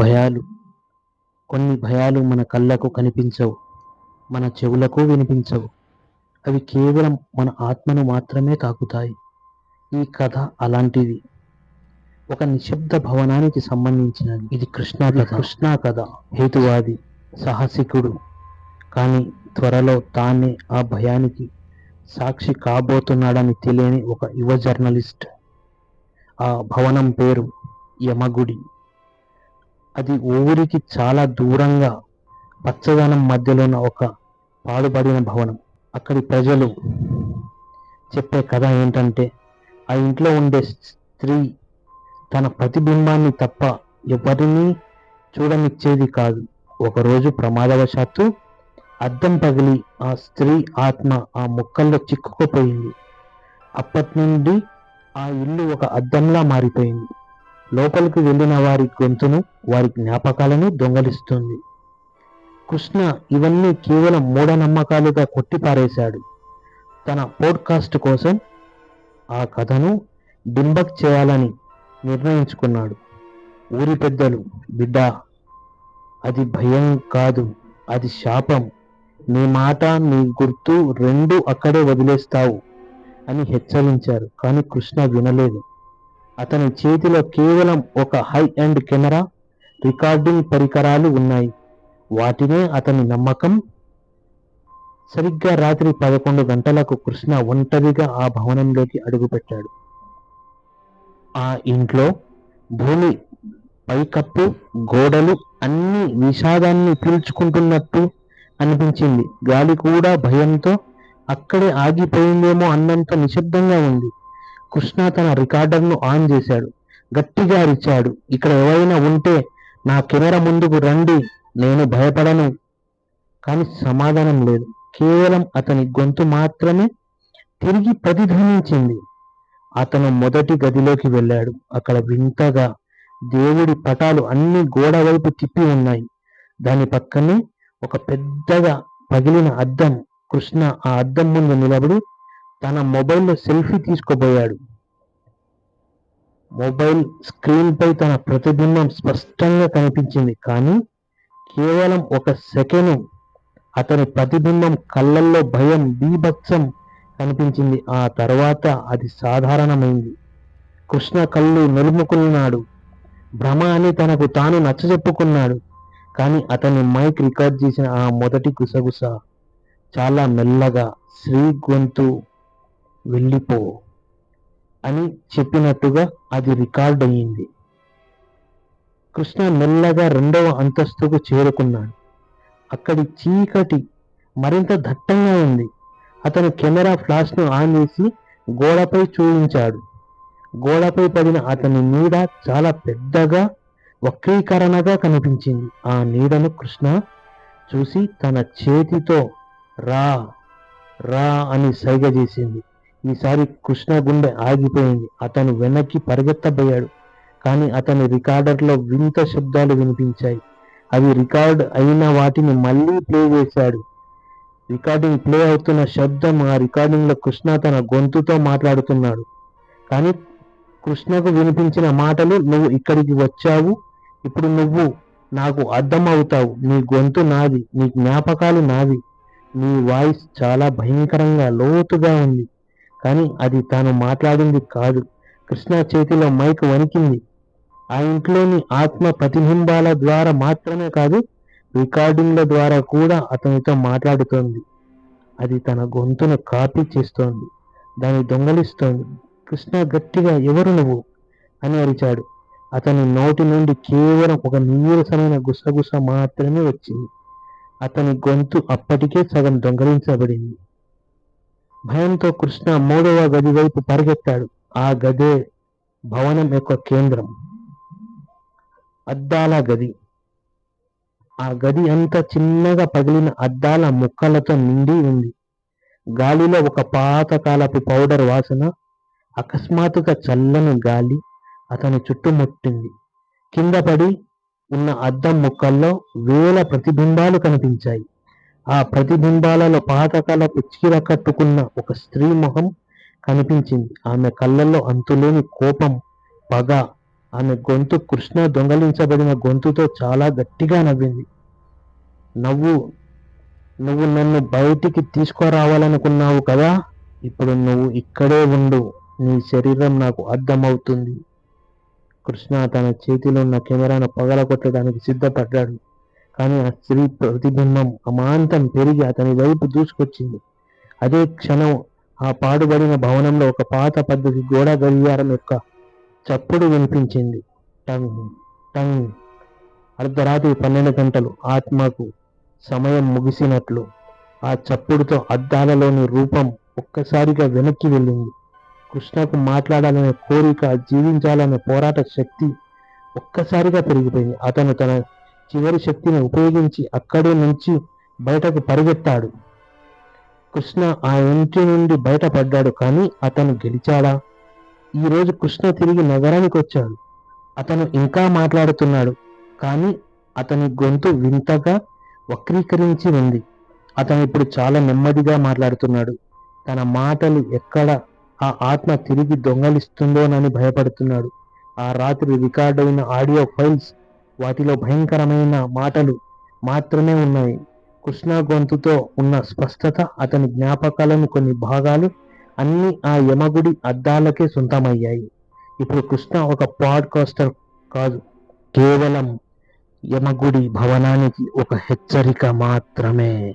భయాలు. కొన్ని భయాలు మన కళ్ళకు కనిపించవు. మన చెవులకు వినిపించవు. అవి కేవలం మన ఆత్మను మాత్రమే తాకుతాయి. ఈ కథ అలాంటిది. ఒక నిశ్శబ్ద భవనానికి సంబంధించినది. ఇది కృష్ణా కథ. కృష్ణా కథ. హేతువాది సాహసికుడు. కానీ త్వరలో తానే ఆ భయానికి సాక్షి కాబోతున్నాడని తెలియని ఒక యువ జర్నలిస్ట్. ఆ భవనం పేరు యమగుడి. అది ఊరికి చాలా దూరంగా పచ్చదనం మధ్యలో ఉన్న ఒక పాడుపడిన భవనం. అక్కడి ప్రజలు చెప్పే కథ ఏంటంటే ఆ ఇంట్లో ఉండే స్త్రీ తన ప్రతిబింబాన్ని తప్ప ఎవరిని చూడనిచ్చేది కాదు. ఒకరోజు ప్రమాదవశాత్తు అద్దం పగిలి ఆ స్త్రీ ఆత్మ ఆ ముక్కల్లో చిక్కుకుపోయింది. అప్పటి నుండి ఆ ఇల్లు ఒక అద్దంలా మారిపోయింది. లోపలికి వెళ్ళిన వారి గొంతును వారి జ్ఞాపకాలను దొంగలిస్తుంది. కృష్ణ ఇవన్నీ కేవలం మూఢనమ్మకాలుగా కొట్టిపారేశాడు. తన పోడ్కాస్ట్ కోసం ఆ కథను డింబక్ చేయాలని నిర్ణయించుకున్నాడు. ఊరి పెద్దలు బిడ్డ అది భయం కాదు అది శాపం. నీ మాట నీ గుర్తు రెండు అక్కడే వదిలేస్తావు అని హెచ్చరించారు కానీ కృష్ణ వినలేదు. అతని చేతిలో కేవలం ఒక హై ఎండ్ కెమెరా రికార్డింగ్ పరికరాలు ఉన్నాయి. వాటినే అతని నమ్మకం. సరిగ్గా రాత్రి పదకొండు గంటలకు కృష్ణ ఒంటరిగా ఆ భవనంలోకి అడుగుపెట్టాడు. ఆ ఇంట్లో భూమి పైకప్పు గోడలు అన్ని విషాదాన్ని పీల్చుకుంటున్నట్టు అనిపించింది. గాలి కూడా భయంతో అక్కడే ఆగిపోయిందేమో అన్నంత నిశ్శబ్దంగా ఉంది. కృష్ణ తన రికార్డర్ను ఆన్ చేశాడు గట్టిగా అరిచాడు. ఇక్కడ ఎవరైనా ఉంటే నా కెమెరా ముందుకు రండి నేను భయపడను. కానీ సమాధానం లేదు. కేవలం అతని గొంతు మాత్రమే తిరిగి ప్రతిధ్వనించింది. అతను మొదటి గదిలోకి వెళ్ళాడు. అక్కడ వింతగా దేవుడి పటాలు అన్ని గోడ వైపు తిప్పి ఉన్నాయి. దాని పక్కనే ఒక పెద్దగా పగిలిన అద్దం. కృష్ణ ఆ అద్దం ముందు నిలబడి తన మొబైల్లో సెల్ఫీ తీసుకోబోయాడు. మొబైల్ స్క్రీన్పై తన ప్రతిబింబం స్పష్టంగా కనిపించింది. కానీ కేవలం ఒక సెకను అతని ప్రతిబింబం కళ్ళల్లో భయం బీభత్సం కనిపించింది. ఆ తర్వాత అది సాధారణమైంది. కృష్ణ కళ్ళు నలుముకున్నాడు. భ్రమ అని తనకు తాను నచ్చజెప్పుకున్నాడు. కానీ అతని మైక్ రికార్డ్ చేసిన ఆ మొదటి గుసగుస చాలా మెల్లగా శ్రీ గొంతు వెళ్ళిపో అని చెప్పినట్టుగా అది రికార్డ్ అయ్యింది. కృష్ణ మెల్లగా రెండవ అంతస్తుకు చేరుకున్నాడు. అక్కడి చీకటి మరింత దట్టంగా ఉంది. అతను కెమెరా ఫ్లాష్ను ఆన్ చేసి గోడపై చూపించాడు. గోడపై పడిన అతని నీడ చాలా పెద్దగా వక్రీకరణగా కనిపించింది. ఆ నీడను కృష్ణ చూసి తన చేతితో రా రా అని సైగ చేసింది. ఈసారి కృష్ణ గుండె ఆగిపోయింది. అతను వెనక్కి పరిగెత్తబోయాడు. కానీ అతని రికార్డర్లో వింత శబ్దాలు వినిపించాయి. అవి రికార్డ్ అయిన వాటిని మళ్ళీ ప్లే చేశాడు. రికార్డింగ్ ప్లే అవుతున్న శబ్దం ఆ రికార్డింగ్లో కృష్ణ తన గొంతుతో మాట్లాడుతున్నాడు. కానీ కృష్ణకు వినిపించిన మాటలు నువ్వు ఇక్కడికి వచ్చావు? ఇప్పుడు నువ్వు నాకు అర్థం అవుతావు నీ గొంతు నాది. నీ జ్ఞాపకాలు నావి. నీ వాయిస్ చాలా భయంకరంగా లోతుగా ఉంది. కానీ అది తాను మాట్లాడింది కాదు. కృష్ణ చేతిలో మైక్ వణికింది. ఆ ఇంట్లోని ఆత్మ ప్రతిబింబాల ద్వారా మాత్రమే కాదు రికార్డింగ్ల ద్వారా కూడా అతనితో మాట్లాడుతోంది. అది తన గొంతును కాపీ చేస్తోంది. దాన్ని దొంగలిస్తోంది. కృష్ణ గట్టిగా ఎవరు నువ్వు? అని అరిచాడు. అతని నోటి నుండి కేవలం ఒక నీరసమైన గుసగుస మాత్రమే వచ్చింది. అతని గొంతు అప్పటికే సగం దొంగలించబడింది. భయంతో కృష్ణ మూడవ గది వైపు పరిగెత్తాడు. ఆ గదే భవనం యొక్క కేంద్రం. అద్దాల గది. ఆ గది అంతా చిన్నగా పగిలిన అద్దాల ముక్కలతో నిండి ఉంది. గాలిలో ఒక పాతకాలపు పౌడర్ వాసన అకస్మాత్తుగా చల్లని గాలి అతని చుట్టుముట్టింది. కింద పడి ఉన్న అద్దం ముక్కల్లో వేల ప్రతిబింబాలు కనిపించాయి. ఆ ప్రతిబింబాలలో పాతకాలపు చీర కట్టుకున్న ఒక స్త్రీ మొహం కనిపించింది. ఆమె కళ్ళల్లో అంతులేని కోపం పగ. ఆమె గొంతు కృష్ణ దొంగలించబడిన గొంతుతో చాలా గట్టిగా నవ్వింది. నవ్వు నువ్వు నన్ను బయటికి తీసుకురావాలనుకున్నావు కదా? ఇప్పుడు నువ్వు ఇక్కడే ఉండు. నీ శరీరం నాకు అర్థమవుతుంది. కృష్ణ తన చేతిలో ఉన్న కెమెరాను పగలగొట్టడానికి సిద్ధపడ్డాడు. కానీ ఆ స్త్రీ ప్రతిబింబం అమాంతం పెరిగి అతని వైపు దూసుకొచ్చింది. అదే క్షణం ఆ పాడుబడిన భవనంలో ఒక పాత పద్ధతి గోడ గడియారం యొక్క చప్పుడు వినిపించింది. టంగ్ టంగ్. అర్ధరాత్రి పన్నెండు గంటలు ఆత్మకు సమయం ముగిసినట్లు ఆ చప్పుడుతో అద్దాలలోని రూపం ఒక్కసారిగా వెనక్కి వెళ్ళింది. కృష్ణకు మాట్లాడాలనే కోరిక జీవించాలనే పోరాట శక్తి ఒక్కసారిగా పెరిగిపోయింది. అతను తన చివరి శక్తిని ఉపయోగించి అక్కడి నుంచి బయటకు పరిగెత్తాడు. కృష్ణ ఆ ఇంటి నుండి బయటపడ్డాడు కానీ అతను గెలిచాడా? ఈరోజు కృష్ణ తిరిగి నగరానికి వచ్చాడు. అతను ఇంకా మాట్లాడుతున్నాడు కానీ అతని గొంతు వింతగా వక్రీకరించి ఉంది. అతను ఇప్పుడు చాలా నెమ్మదిగా మాట్లాడుతున్నాడు. తన మాటలు ఎక్కడ ఆ ఆత్మ తిరిగి దొంగలిస్తుందోనని భయపడుతున్నాడు. ఆ రాత్రి రికార్డైన ఆడియో ఫైల్స్ వాటిలో భయంకరమైన మాటలు మాత్రమే ఉన్నాయి. కృష్ణ గొంతుతో ఉన్న స్పష్టత అతని జ్ఞాపకాలను కొన్ని భాగాలు అన్ని ఆ యమగుడి అద్దాలకే సొంతమయ్యాయి. ఇప్పుడు కృష్ణ ఒక పాడ్కాస్టర్ కాదు కేవలం యమగుడి భవనానికి ఒక హెచ్చరిక మాత్రమే.